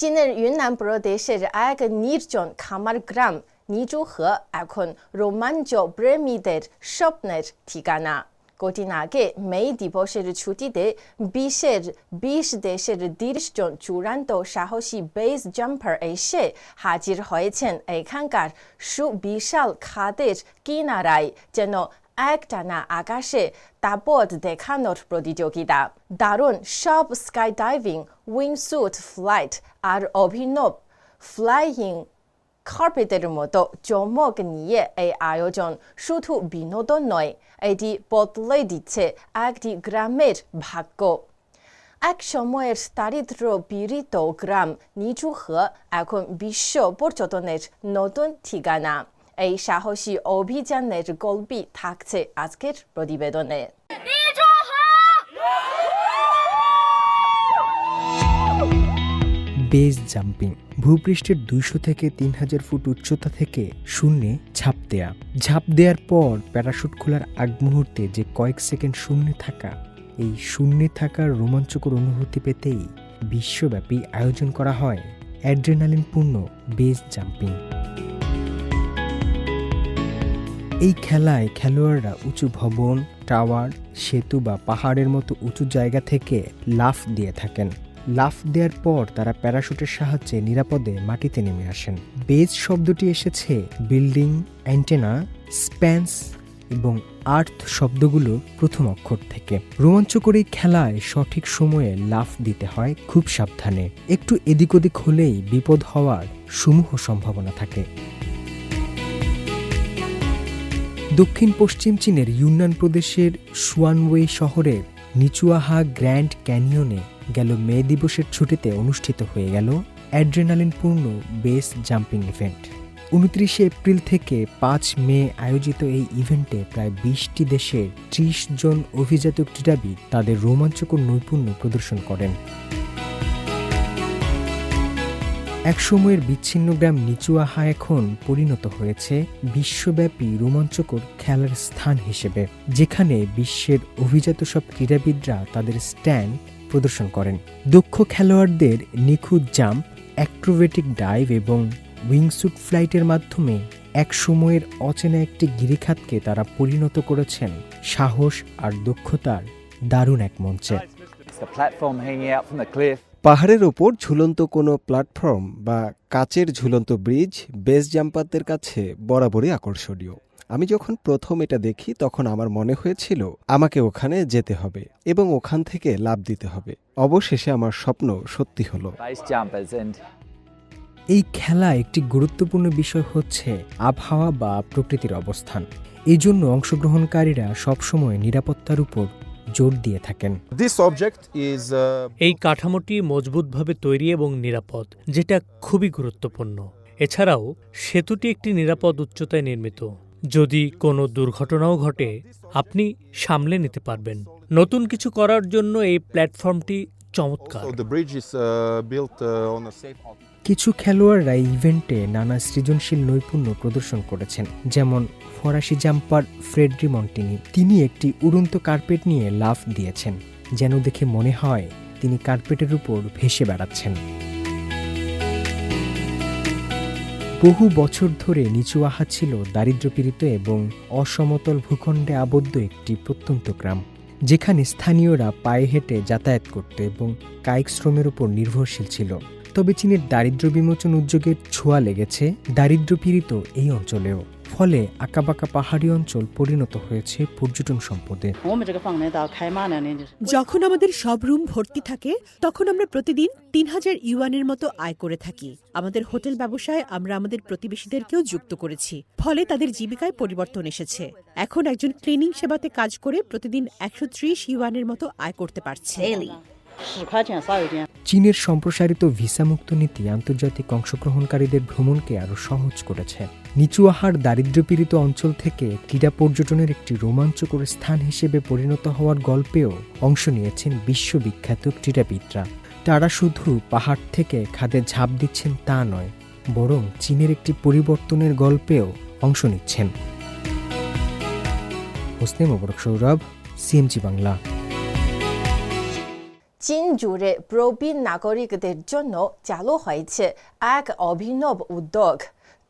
চীনের ইউনান প্রদেশের এক নির্জন খামার গ্রাম এখন রোমাঞ্চ স্বপ্নের ঠিকানা কদিন আগে মে দিবসের ছুটিতে বিশের বিশ দেশের তিরিশ জন চূড়ান্ত সাহসী বেস জাম্পার এসে হাজির হয়েছেন এখানকার সুবিশাল খাদের কিনারায় যেন একটানা আকাশে তাপত দেখানোর প্রতিযোগিতা। দারুণ সব স্কাই ডাইভিং উইংস্যুট ফ্লাইট আর অভিনব ফ্লাইং কার্পেটের মতো চমক নিয়ে এই আয়োজন শুধু বিনোদন নয়, এটি বদলে দিচ্ছে একটি গ্রামের ভাগ্য। এক সময়ের দারিদ্র পীড়িত গ্রাম নিচুহে এখন বিশ্ব পর্যটনের নতুন ঠিকানা। এই সাহসী অভিযানের গল্পই থাকছে আজকের প্রতিবেদনে বেস জাম্পিং ভূপৃষ্ঠের দুইশো থেকে তিন হাজার ফুট উচ্চতা থেকে শূন্যে ঝাঁপ দেয়া। ঝাঁপ দেওয়ার পর প্যারাশুট খোলার আগ মুহূর্তে যে কয়েক সেকেন্ড শূন্যে থাকা এই শূন্যে থাকার রোমাঞ্চকর অনুভূতি পেতেই বিশ্বব্যাপী আয়োজন করা হয়। অ্যাড্রেনালিনপূর্ণ বেস জাম্পিং এই খেলায় খেলোয়াড়রা উঁচু ভবন, টাওয়ার, সেতু বা পাহাড়ের মতো উঁচু জায়গা থেকে লাফ দিয়ে থাকেন। লাফ দেওয়ার পর তারা প্যারাশুটের সাহায্যে নিরাপদে মাটিতে নেমে আসেন। বেজ শব্দটি এসেছে বিল্ডিং, অ্যান্টেনা, স্প্যান্স এবং আর্থ শব্দগুলো প্রথম অক্ষর থেকে। রোমাঞ্চকর এই খেলায় সঠিক সময়ে লাফ দিতে হয় খুব সাবধানে। একটু এদিক ওদিক হলেই বিপদ হওয়ার সমূহ সম্ভাবনা থাকে। দক্ষিণ পশ্চিম চীনের ইউনান প্রদেশের সুয়ানওয়ে শহরের নিচুয়াহা গ্র্যান্ড ক্যানিয়নে গেল মে দিবসের ছুটিতে অনুষ্ঠিত হয়ে গেল অ্যাড্রেনালিনপূর্ণ বেস জাম্পিং ইভেন্ট। উনত্রিশে এপ্রিল থেকে পাঁচ মে আয়োজিত এই ইভেন্টে প্রায় বিশটি দেশের ত্রিশ জন অভিজাত ক্রীড়াবিদ তাদের রোমাঞ্চকর নৈপুণ্য প্রদর্শন করেন। একসময়ের বিচ্ছিন্ন গ্রাম নিচুয়াহা এখন পরিণত হয়েছে বিশ্বব্যাপী রোমাঞ্চকর খেলার স্থান হিসেবে, যেখানে বিশ্বের অভিজাত সব ক্রীড়াবিদরা তাদের স্ট্যান্ড প্রদর্শন করেন। দক্ষ খেলোয়াড়দের নিখুঁত জাম্প, অ্যাক্রোবেটিক ডাইভ এবং উইংস্যুট ফ্লাইটের মাধ্যমে এক সময়ের অচেনা একটি গিরিখাতকে তারা পরিণত করেছেন সাহস আর দক্ষতার দারুণ এক মঞ্চে। পাহাড়ের ওপর ঝুলন্ত কোনো প্ল্যাটফর্ম বা কাচের ঝুলন্ত ব্রিজ বেস জাম্পারদের কাছে বরাবরই আকর্ষণীয়। আমি যখন প্রথম এটা দেখি তখন আমার মনে হয়েছিল আমাকে ওখানে যেতে হবে এবং ওখান থেকে লাভ দিতে হবে। অবশেষে আমার স্বপ্ন সত্যি হলো। এই খেলা একটি গুরুত্বপূর্ণ বিষয় হচ্ছে আবহাওয়া বা প্রকৃতির অবস্থান। এই জন্য অংশগ্রহণকারীরা সবসময় নিরাপত্তার উপর জোর দিয়ে থাকেন। Uh, এই কাঠামোটি মজবুতভাবে তৈরি এবং নিরাপদ যেটা খুবই গুরুত্বপূর্ণ। এছাড়াও সেতুটি একটি নিরাপদ উচ্চতায় নির্মিত। যদি কোনো দুর্ঘটনাও ঘটে আপনি সামলে নিতে পারবেন। নতুন কিছু করার জন্য এই প্ল্যাটফর্মটি চমৎকার। Uh, uh, কিছু খেলোয়াড়রা ইভেন্টে নানা সৃজনশীল নৈপুণ্য প্রদর্শন করেছেন যেমন ফরাসি জাম্পার ফ্রেডরি মন্টিনি। তিনি একটি উড়ন্ত কার্পেট নিয়ে লাফ দিয়েছেন, যেন দেখে মনে হয় তিনি কার্পেটের উপর ভেসে বেড়াচ্ছেন। বহু বছর ধরে নিচু আহা ছিল দারিদ্র্যপীড়িত এবং অসমতল ভূখণ্ডে আবদ্ধ একটি প্রত্যন্ত গ্রাম, যেখানে স্থানীয়রা পায়ে হেঁটে যাতায়াত করত এবং কায়িক শ্রমের উপর নির্ভরশীল ছিল। তবে চীনের দারিদ্র্য বিমোচন উদ্যোগের ছোঁয়া লেগেছে দারিদ্র্যপীড়িত এই অঞ্চলেও। ফলে আঁকাবাঁকা পাহাড়ি অঞ্চল পরিণত হয়েছে পর্যটন সম্পদে। যখন আমাদের সব রুম ভর্তি থাকে তখন আমরা প্রতিদিন তিন হাজার ইউয়ানের মতো আয় করে থাকি। আমাদের হোটেল ব্যবসায় আমরা আমাদের প্রতিবেশীদেরকেও যুক্ত করেছি ফলে তাদের জীবিকায় পরিবর্তন এসেছে। এখন একজন ক্লিনিং সেবাতে কাজ করে প্রতিদিন একশো ত্রিশ ইউয়ানের মতো আয় করতে পারছে। চীনের সম্প্রসারিত ভিসামুক্ত নীতি আন্তর্জাতিক অংশগ্রহণকারীদের ভ্রমণকে আরও সহজ করেছে। নিচু আহার দারিদ্র্যপীড়িত অঞ্চল থেকে ক্রীড়া পর্যটনের একটি রোমাঞ্চকর স্থান হিসেবে পরিণত হওয়ার গল্পেও অংশ নিয়েছেন বিশ্ববিখ্যাত ক্রীড়াবিদরা। তারা শুধু পাহাড় থেকে খাদে ঝাঁপ দিচ্ছেন তা নয়, বরং চীনের একটি পরিবর্তনের গল্পেও অংশ নিচ্ছেন। হোসনে মোবারক সৌরভ, সিএমজি বাংলা। চীন জুড়ে প্রবীণ নাগরিকদের জন্য চালু হয়েছে এক অভিনব উদ্যোগ।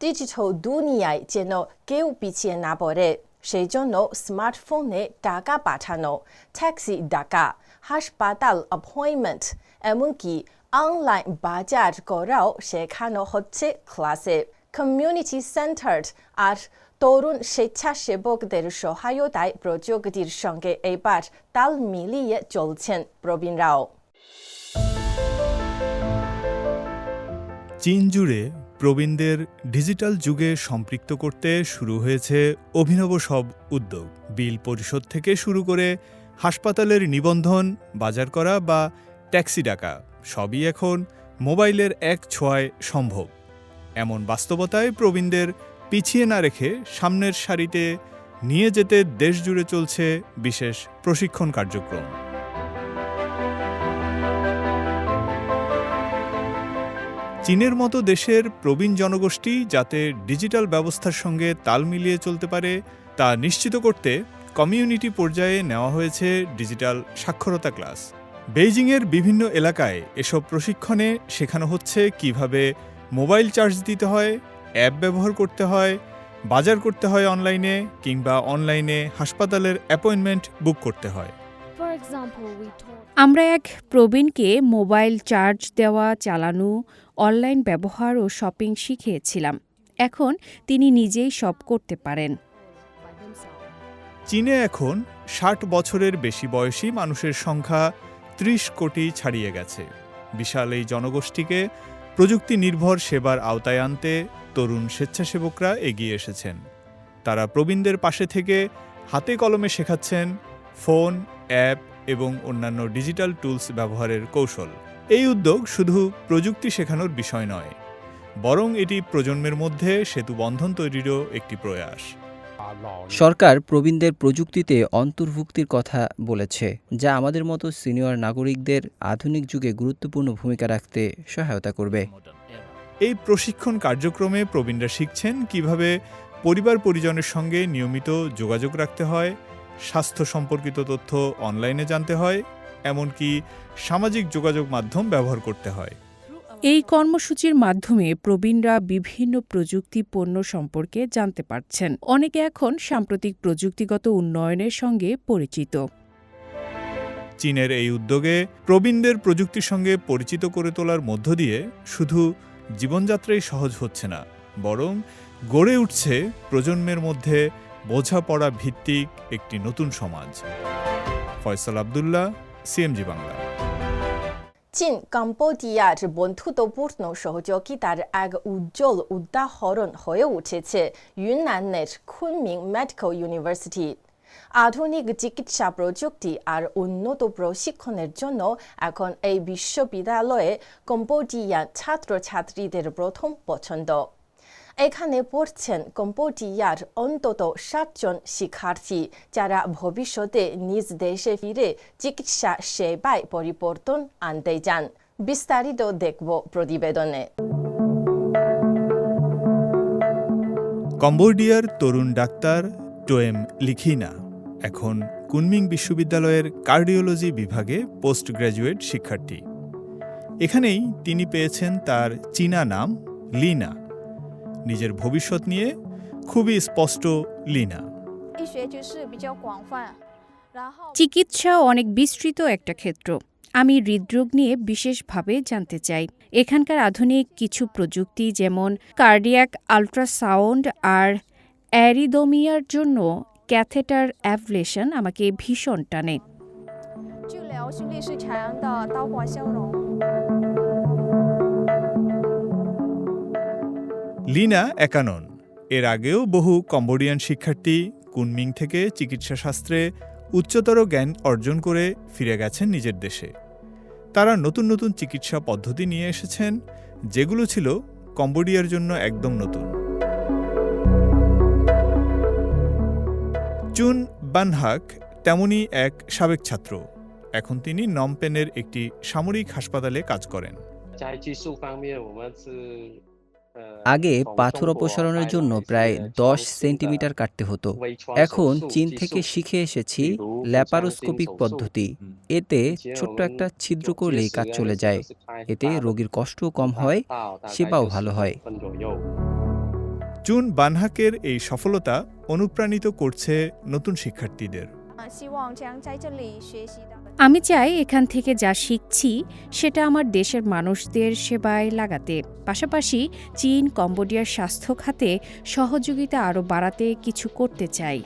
ডিজিটাল দুনিয়ায় যেন কেউ পিছিয়ে না পড়ে সেই জন্য স্মার্টফোনে টাকা পাঠানো ট্যাক্সি ডাকা হাসপাতাল অ্যাপয়েন্টমেন্ট এমনকি অনলাইন বাজার করাও শেখানো হচ্ছে ক্লাসে কমিউনিটি সেন্টার আর তরুণ স্বেচ্ছাসেবকদের সহায়তায় প্রযুক্তির সঙ্গে এবার তাল মিলিয়ে চলছেন প্রবীণরাও চীন জুড়ে প্রবীণদের ডিজিটাল যুগে সম্পৃক্ত করতে শুরু হয়েছে অভিনব সব উদ্যোগ। বিল পরিশোধ থেকে শুরু করে হাসপাতালের নিবন্ধন, বাজার করা বা ট্যাক্সি ডাকা সবই এখন মোবাইলের এক ছোঁয়ায় সম্ভব। এমন বাস্তবতায় প্রবীণদের পিছিয়ে না রেখে সামনের সারিতে নিয়ে যেতে দেশ জুড়ে চলছে বিশেষ প্রশিক্ষণ কার্যক্রম। চীনের মতো দেশের প্রবীণ জনগোষ্ঠী যাতে ডিজিটাল ব্যবস্থার সঙ্গে তাল মিলিয়ে চলতে পারে তা নিশ্চিত করতে কমিউনিটি পর্যায়ে নেওয়া হয়েছে ডিজিটাল সাক্ষরতা ক্লাস। বেইজিংয়ের বিভিন্ন এলাকায় এসব প্রশিক্ষণে শেখানো হচ্ছে কীভাবে মোবাইল চার্জ দিতে হয় অ্যাপ ব্যবহার করতে হয় বাজার করতে হয় অনলাইনে কিংবা অনলাইনে হাসপাতালের অ্যাপয়েন্টমেন্ট বুক করতে হয়। আমরা এক প্রবীণকে মোবাইল চার্জ দেওয়া চালানো অনলাইন ব্যবহার ও শপিং শিখিয়েছিলাম। এখন তিনি নিজেই সব করতে পারেন। চীনে এখন ষাট বছরের বেশি বয়সী মানুষের সংখ্যা ত্রিশ কোটি ছাড়িয়ে গেছে। বিশাল এই জনগোষ্ঠীকে প্রযুক্তি নির্ভর সেবার আওতায় আনতে তরুণ স্বেচ্ছাসেবকরা এগিয়ে এসেছেন। তারা প্রবীণদের পাশে থেকে হাতে কলমে শেখাচ্ছেন ফোন, অ্যাপ এবং অন্যান্য ডিজিটাল টুলস ব্যবহারের কৌশল। এই উদ্যোগ শুধু প্রযুক্তি শেখানোর বিষয় নয় বরং এটি প্রজন্মের মধ্যে সেতু বন্ধন তৈরিরও একটি প্রয়াস। সরকার প্রবীণদের প্রযুক্তিতে অন্তর্ভুক্তির কথা বলেছে যা আমাদের মতো সিনিয়র নাগরিকদের আধুনিক যুগে গুরুত্বপূর্ণ ভূমিকা রাখতে সহায়তা করবে। এই প্রশিক্ষণ কার্যক্রমে প্রবীণরা শিখছেন কীভাবে পরিবার পরিজনের সঙ্গে নিয়মিত যোগাযোগ রাখতে হয় স্বাস্থ্য সম্পর্কিত তথ্য অনলাইনে জানতে হয় এমনকি সামাজিক যোগাযোগ মাধ্যম ব্যবহার করতে হয়। এই কর্মসূচির মাধ্যমে প্রবীণরা বিভিন্ন প্রযুক্তি পণ্য সম্পর্কে জানতে পারছেন। অনেকে এখন সাম্প্রতিক প্রযুক্তিগত উন্নয়নের সঙ্গে পরিচিত। চীনের এই উদ্যোগে প্রবীণদের প্রযুক্তির সঙ্গে পরিচিত করে তোলার মধ্য দিয়ে শুধু জীবনযাত্রাই সহজ হচ্ছে না বরং গড়ে উঠছে প্রজন্মের মধ্যে বোঝাপড়া ভিত্তিক একটি নতুন সমাজ। ফয়সাল আবদুল্লাহ সিএমজি বাংলা চীন কম্বোডিয়ার বন্ধুত্বপূর্ণ সহযোগিতার এক উজ্জ্বল উদাহরণ হয়ে উঠেছে ইউনানের খুনমিং মেডিকেল ইউনিভার্সিটি আধুনিক চিকিৎসা প্রযুক্তি আর উন্নত প্রশিক্ষণের জন্য এখন এই বিশ্ববিদ্যালয়ে কম্বোডিয়ান ছাত্রছাত্রীদের প্রথম পছন্দ এখানে পড়ছেন কম্বোডিয়ার অন্তত সাতজন শিক্ষার্থী যারা ভবিষ্যতে নিজ দেশে ফিরে চিকিৎসা সেবায় পরিবর্তন আনতে চান। বিস্তারিত দেখব প্রতিবেদনে। কম্বোডিয়ার তরুণ ডাক্তার টোয়েম লিখিনা এখন কুনমিং বিশ্ববিদ্যালয়ের কার্ডিওলজি বিভাগে পোস্ট গ্র্যাজুয়েট শিক্ষার্থী। এখানেই তিনি পেয়েছেন তার চীনা নাম লিনা। নিজের ভবিষ্যৎ নিয়ে খুবই স্পষ্ট লিনা। চিকিৎসা অনেক বিস্তৃত একটা ক্ষেত্র। আমি হৃদরোগ নিয়ে বিশেষভাবে জানতে চাই। এখানকার আধুনিক কিছু প্রযুক্তি যেমন কার্ডিয়াক আল্ট্রাসাউন্ড আর অ্যারিদোমিয়ার জন্য ক্যাথেটার অ্যাভলেশন আমাকে ভীষণ টানে। লিনা একানন এর আগেও বহু কম্বোডিয়ান শিক্ষার্থী কুনমিং থেকে চিকিৎসাশাস্ত্রে উচ্চতর জ্ঞান অর্জন করে ফিরে গেছেন নিজের দেশে। তারা নতুন নতুন চিকিৎসা পদ্ধতি নিয়ে এসেছেন, যেগুলো ছিল কম্বোডিয়ার জন্য একদম নতুন। চুন বানহাক তেমনই এক সাবেক ছাত্র। এখন তিনি নমপেনের একটি সামরিক হাসপাতালে কাজ করেন। আগে পাথর অপসারণের জন্য প্রায় দশ সেন্টিমিটার কাটতে হতো। এখন চীন থেকে শিখে এসেছি ল্যাপারোস্কোপিক পদ্ধতি। এতে ছোট্ট একটা ছিদ্র করলেই কাজ চলে যায়। এতে রোগীর কষ্টও কম হয় সেবাও ভালো হয়। চুন বানহাকের এই সফলতা অনুপ্রাণিত করছে নতুন শিক্ষার্থীদের। আমি চাই এখান থেকে যা শিখছি সেটা আমার দেশের মানুষদের সেবায় লাগাতে। পাশাপাশি চীন, কম্বোডিয়ার স্বাস্থ্য খাতে সহযোগিতা আরও বাড়াতে কিছু করতে চাই।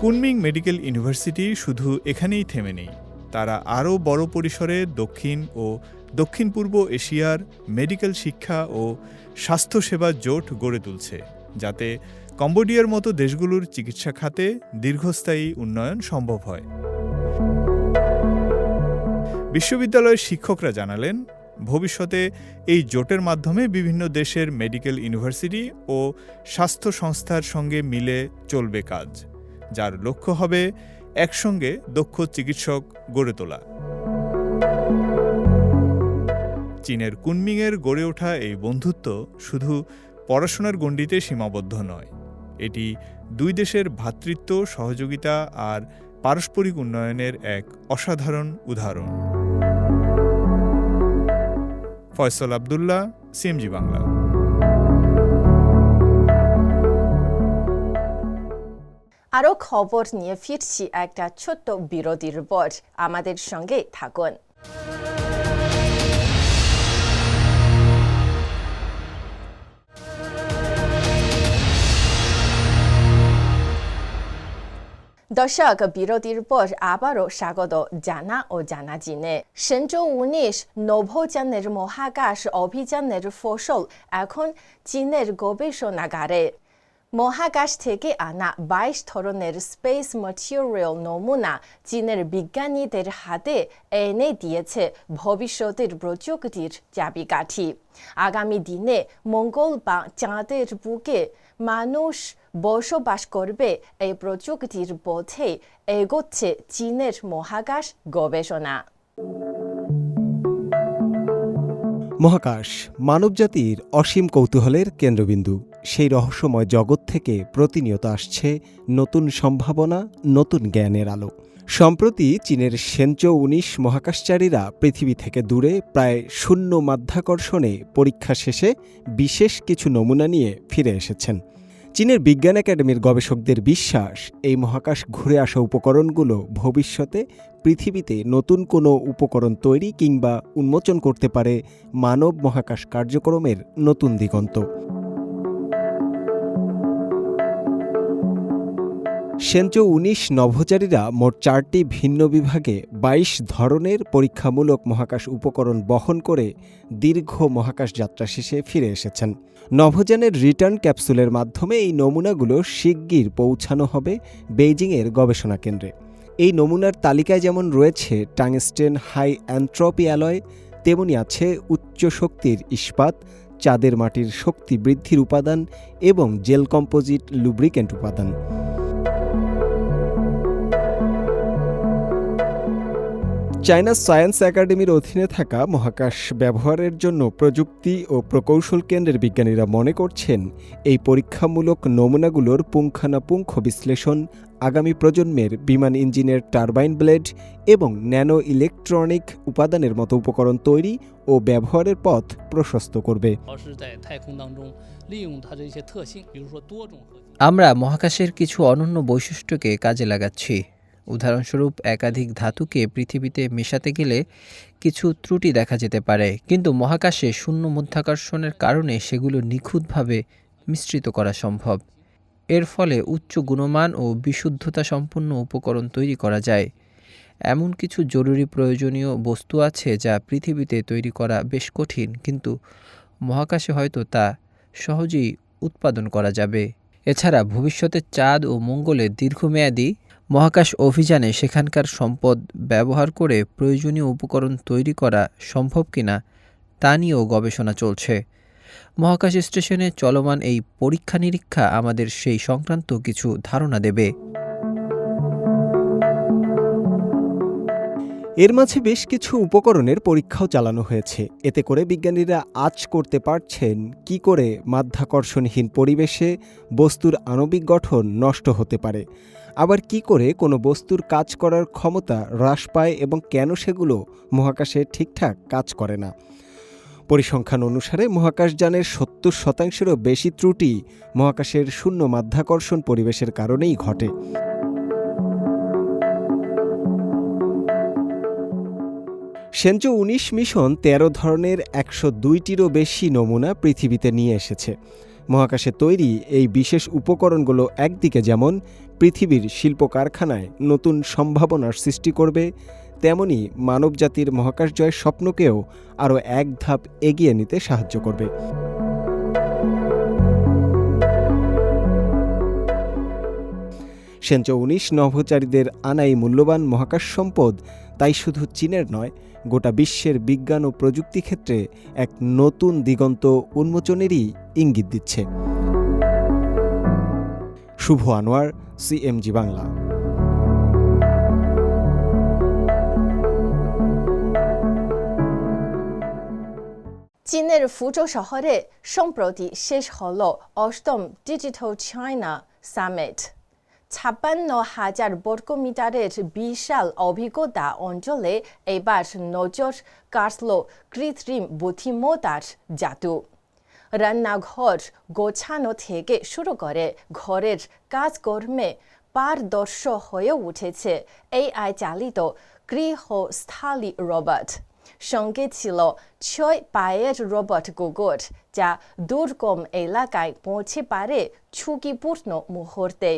কুনমিং মেডিকেল ইউনিভার্সিটি শুধু এখানেই থেমে নেই। তারা আরও বড় পরিসরে দক্ষিণ ও দক্ষিণ পূর্ব এশিয়ার মেডিকেল শিক্ষা ও স্বাস্থ্যসেবা জোট গড়ে তুলছে, যাতে কম্বোডিয়ার মতো দেশগুলোর চিকিৎসা খাতে দীর্ঘস্থায়ী উন্নয়ন সম্ভব হয়। বিশ্ববিদ্যালয়ের শিক্ষকরা জানালেন, ভবিষ্যতে এই জোটের মাধ্যমে বিভিন্ন দেশের মেডিকেল ইউনিভার্সিটি ও স্বাস্থ্য সংস্থার সঙ্গে মিলে চলবে কাজ, যার লক্ষ্য হবে একসঙ্গে দক্ষ চিকিৎসক গড়ে তোলা। চীনের কুনমিংয়ের গড়ে ওঠা এই বন্ধুত্ব শুধু পড়াশোনার গণ্ডিতে সীমাবদ্ধ নয়। এটি দুই দেশের ভ্রাতৃত্ব সহযোগিতা আর পারস্পরিক উন্নয়নের এক অসাধারণ উদাহরণ। ফয়সল আবদুল্লাহ, সিএমজি বাংলা। আরও খবর নিয়ে ফিরছি একটা ছোট্ট বিরতির পর। আমাদের সঙ্গে থাকুন। দর্শক বিরতির পর আবারও স্বাগত জানা ও জানা জিনে। সেন্ট্রো উনিশ নভোযানের মহাকাশ অভিযানের ফসল এখন চীনের গবেষণাগারে। মহাকাশ থেকে আনা বাইশ ধরনের স্পেস ম্যাটেরিয়াল নমুনা চীনের বিজ্ঞানীদের হাতে এনে দিয়েছে ভবিষ্যতের প্রযুক্তির চাবিকাঠি। আগামী দিনে মঙ্গল বা চাঁদের বুকে মানুষ বসবাস করবে এই প্রযুক্তির পথে এগোচ্ছে চীনের মহাকাশ গবেষণা। মহাকাশ, মানবজাতির অসীম কৌতূহলের কেন্দ্রবিন্দু। সেই রহস্যময় জগৎ থেকে প্রতিনিয়ত আসছে নতুন সম্ভাবনা, নতুন জ্ঞানের আলো। সম্প্রতি চীনের সেঞ্চো উনিশ মহাকাশচারীরা পৃথিবী থেকে দূরে প্রায় শূন্য মাধ্যাকর্ষণে পরীক্ষা শেষে বিশেষ কিছু নমুনা নিয়ে ফিরে এসেছেন। চীনের বিজ্ঞান একাডেমির গবেষকদের বিশ্বাস, এই মহাকাশ ঘুরে আসা উপকরণগুলো ভবিষ্যতে পৃথিবীতে নতুন কোনো উপকরণ তৈরি কিংবা উন্মোচন করতে পারে মানব মহাকাশ কার্যক্রমের নতুন দিগন্ত। সেঞ্চো উনিশ নভোচারীরা মোট চারটি ভিন্ন বিভাগে ২২ ধরনের পরীক্ষামূলক মহাকাশ উপকরণ বহন করে দীর্ঘ মহাকাশ যাত্রা শেষে ফিরে এসেছেন। নভোযানের রিটার্ন ক্যাপসুলের মাধ্যমে এই নমুনাগুলো শিগগির পৌঁছানো হবে বেইজিংয়ের গবেষণা কেন্দ্রে। এই নমুনার তালিকায় যেমন রয়েছে টাংস্টেন হাই অ্যান্ট্রপি অ্যালয় তেমনি আছে উচ্চ শক্তির ইস্পাত, চাঁদের মাটির শক্তি বৃদ্ধির উপাদান এবং জেল কম্পোজিট লুব্রিকেন্ট উপাদান। চায়না সায়েন্স একাডেমির অধীনে থাকা মহাকাশ ব্যবহারের জন্য প্রযুক্তি ও প্রকৌশল কেন্দ্রের বিজ্ঞানীরা মনে করছেন, এই পরীক্ষামূলক নমুনাগুলোর পুঙ্খানাপুঙ্খ বিশ্লেষণ আগামী প্রজন্মের বিমান ইঞ্জিনের টারবাইন ব্লেড এবং ন্যানো ইলেকট্রনিক উপাদানের মতো উপকরণ তৈরি ও ব্যবহারের পথ প্রশস্ত করবে। আমরা মহাকাশের কিছু অনন্য বৈশিষ্ট্যকে কাজে লাগাচ্ছি। উদাহরণস্বরূপ একাধিক ধাতুকে পৃথিবীতে মেশাতে গেলে কিছু ত্রুটি দেখা যেতে পারে। কিন্তু মহাকাশে শূন্য মধ্যাকর্ষণের কারণে সেগুলো নিখুঁতভাবে মিশ্রিত করা সম্ভব। এর ফলে উচ্চ গুণমান ও বিশুদ্ধতা সম্পন্ন উপকরণ তৈরি করা যায়। এমন কিছু জরুরি প্রয়োজনীয় বস্তু আছে যা পৃথিবীতে তৈরি করা বেশ কঠিন, কিন্তু মহাকাশে হয়তো তা সহজেই উৎপাদন করা যাবে। এছাড়া ভবিষ্যতে চাঁদ ও মঙ্গলে দীর্ঘমেয়াদী মহাকাশ অভিযানে সেখানকার সম্পদ ব্যবহার করে প্রয়োজনীয় উপকরণ তৈরি করা সম্ভব কিনা তা নিয়েও গবেষণা চলছে। মহাকাশ স্টেশনে চলমান এই পরীক্ষা নিরীক্ষা আমাদের সেই সংক্রান্ত কিছু ধারণা দেবে। এর মাঝে বেশ কিছু উপকরণের পরীক্ষাও চালানো হয়েছে। এতে করে বিজ্ঞানীরা আজ করতে পারছেন কি করে মাধ্যাকর্ষণহীন পরিবেশে বস্তুর আণবিক গঠন নষ্ট হতে পারে। আবার কি করে কোনো বস্তুর কাজ করার ক্ষমতা হ্রাস পায় এবং কেন সেগুলো মহাকাশে ঠিকঠাক কাজ করে না? পরিসংখ্যান অনুসারে মহাকাশযানের সত্তর শতাংশেরও বেশি ত্রুটি মহাকাশের শূন্য মাধ্যাকর্ষণ পরিবেশের কারণেই ঘটে। সেঞ্চো উনিশ মিশন তেরো ধরনের একশো দুইটিরও বেশি নমুনা পৃথিবীতে নিয়ে এসেছে। মহাকাশে তৈরি এই বিশেষ উপকরণগুলো একদিকে যেমন পৃথিবীর শিল্প কারখানায় নতুন সম্ভাবনার সৃষ্টি করবে, তেমনি মানবজাতির মহাকাশ জয়ের স্বপ্নকেও আরও এক ধাপ এগিয়ে নিতে সাহায্য করবে। সেঞ্চ উনিশ নভোচারীদের আনাই মূল্যবান মহাকাশ সম্পদ তাই শুধু চীনের নয়, গোটা বিশ্বের বিজ্ঞান ও প্রযুক্তি ক্ষেত্রে এক নতুন দিগন্ত উন্মোচনেরই ইঙ্গিত দিচ্ছে। শুভ আনোয়ার, সিএমজি বাংলা। চীনের ফুজো শহরে সম্প্রতি শেষ হল অষ্টম ডিজিটাল চায়না সামিট। ছাপ্পান্ন হাজার বর্গমিটারের বিশাল অভিজ্ঞতা অঞ্চলে এবার নজর কাটল কৃত্রিম বুদ্ধিমত্তার জাদু। রান্নাঘর গোছানো থেকে শুরু করে ঘরের কাজকর্মে পারদর্শ হয়ে উঠেছে এআই চালিত গৃহস্থালী রোবট। সঙ্গে ছিল ছয় পায়ের রোবট কুকুর যা দুর্গম এলাকায় পৌঁছে পারে ঝুঁকিপূর্ণ মুহূর্তে।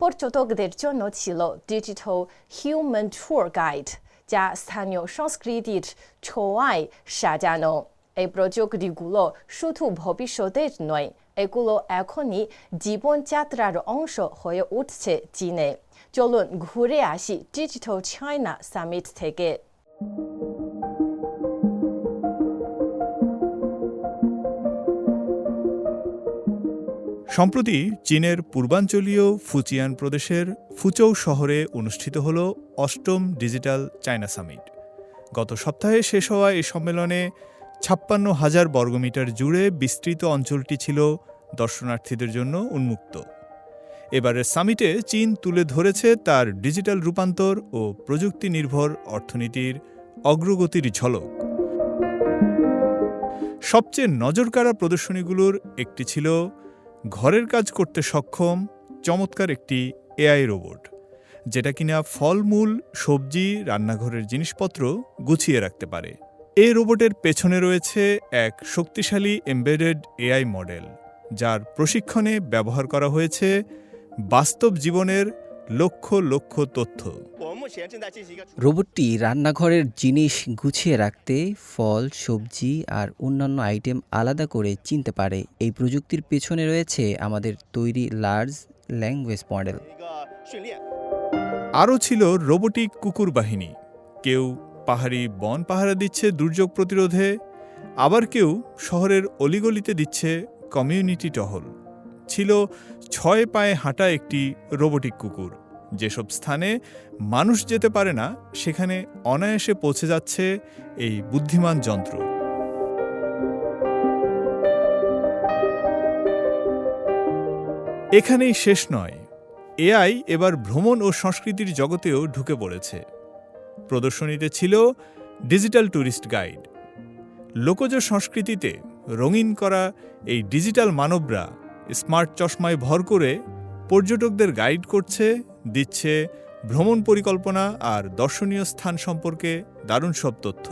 পর্যটকদের জন্য ছিল ডিজিটাল হিউম্যান ট্যুর গাইড যা স্থানীয় সংস্কৃতির ছোঁয়ায় সাজানো। এই প্রযুক্তিগুলো শুধু ভবিষ্যতের নয়, এগুলো এখনই জীবনযাত্রার অংশ হয়ে উঠছে চীনে। চলুন ঘুরে আসি ডিজিটাল চায়না সামিট থেকে। সম্প্রতি চীনের পূর্বাঞ্চলীয় ফুচিয়ান প্রদেশের ফুচৌ শহরে অনুষ্ঠিত হল অষ্টম ডিজিটাল চায়না সামিট গত সপ্তাহে শেষ হওয়া এই সম্মেলনে ছাপ্পান্ন হাজার বর্গমিটার জুড়ে বিস্তৃত অঞ্চলটি ছিল দর্শনার্থীদের জন্য উন্মুক্ত। এবারের সামিটে চীন তুলে ধরেছে তার ডিজিটাল রূপান্তর ও প্রযুক্তি নির্ভর অর্থনীতির অগ্রগতির ঝলক। সবচেয়ে নজরকাড়া প্রদর্শনীগুলোর একটি ছিল ঘরের কাজ করতে সক্ষম, চমৎকার একটি এআই রোবট, যেটা কিনা ফলমূল, সবজি, রান্নাঘরের জিনিসপত্র গুছিয়ে রাখতে পারে। এই রোবটের পেছনে রয়েছে এক শক্তিশালী এমবেডেড এআই মডেল যার প্রশিক্ষণে ব্যবহার করা হয়েছে বাস্তব জীবনের লক্ষ লক্ষ তথ্য। রোবটটি রান্নাঘরের জিনিস গুছিয়ে রাখতে ফল সবজি আর অন্যান্য আইটেম আলাদা করে চিনতে পারে। এই প্রযুক্তির পেছনে রয়েছে আমাদের তৈরি লার্জ ল্যাঙ্গুয়েজ মডেল আরও ছিল রোবোটিক কুকুর বাহিনী। কেউ পাহাড়ি বন পাহারা দিচ্ছে দুর্যোগ প্রতিরোধে, আবার কেউ শহরের অলিগলিতে দিচ্ছে কমিউনিটি টহল। ছিল ছয় পায়ে হাঁটা একটি রোবোটিক কুকুর। যেসব স্থানে মানুষ যেতে পারে না, সেখানে অনায়াসে পৌঁছে যাচ্ছে এই বুদ্ধিমান যন্ত্র। এখানেই শেষ নয়। এআই এবার ভ্রমণ ও সংস্কৃতির জগতেও ঢুকে পড়েছে। প্রদর্শনীতে ছিল ডিজিটাল ট্যুরিস্ট গাইড। লোকজ সংস্কৃতিতে রঙিন করা এই ডিজিটাল মানবরা স্মার্ট চশমায় ভর করে পর্যটকদের গাইড করছে, দিচ্ছে ভ্রমণ পরিকল্পনা আর দর্শনীয় স্থান সম্পর্কে দারুণ সব তথ্য।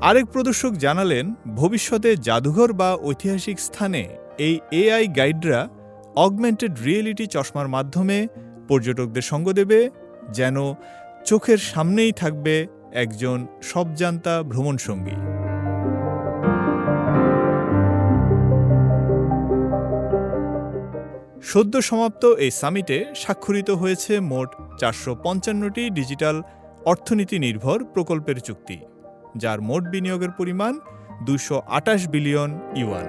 আরেক প্রদর্শক জানালেন, ভবিষ্যতে জাদুঘর বা ঐতিহাসিক স্থানে এই এআই গাইডরা অগমেন্টেড রিয়েলিটি চশমার মাধ্যমে পর্যটকদের সঙ্গ দেবে, যেন চোখের সামনেই থাকবে একজন সবজান্তা ভ্রমণসঙ্গী। সদ্য সমাপ্ত এই সামিটে স্বাক্ষরিত হয়েছে মোট চারশো পঞ্চান্নটি ডিজিটাল অর্থনীতি নির্ভর প্রকল্পের চুক্তি, যার মোট বিনিয়োগের পরিমাণ দুশো বিলিয়ন ইউয়ান।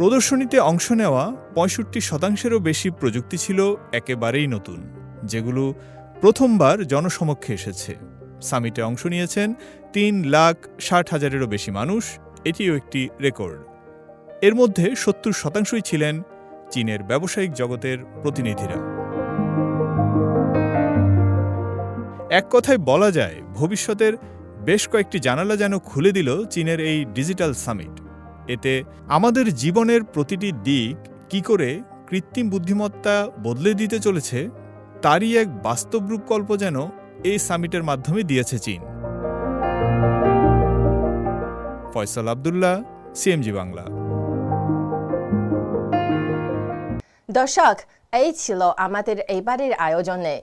প্রদর্শনীতে অংশ নেওয়া পঁয়ষট্টি শতাংশেরও বেশি প্রযুক্তি ছিল একেবারেই নতুন, যেগুলো প্রথমবার জনসমক্ষে এসেছে। সামিটে অংশ নিয়েছেন তিন লাখ ষাট হাজারেরও বেশি মানুষ, এটিও একটি রেকর্ড। এর মধ্যে সত্তর শতাংশই ছিলেন চীনের ব্যবসায়িক জগতের প্রতিনিধিরা। এক কথায় বলা যায়, ভবিষ্যতের বেশ কয়েকটি জানালা যেন খুলে দিল চীনের এই ডিজিটাল সামিট। এতে আমাদের জীবনের প্রতিটি দিক কি করে কৃত্রিম বুদ্ধিমত্তা বদলে দিতে চলেছে, তারই এক বাস্তব রূপকল্প যেন এই সামিটের মাধ্যমে দিয়েছে চীন। ফয়সাল আবদুল্লাহ, সিএমজি বাংলা। দর্শক, এই ছিল আমাদের এবারের আয়োজনে।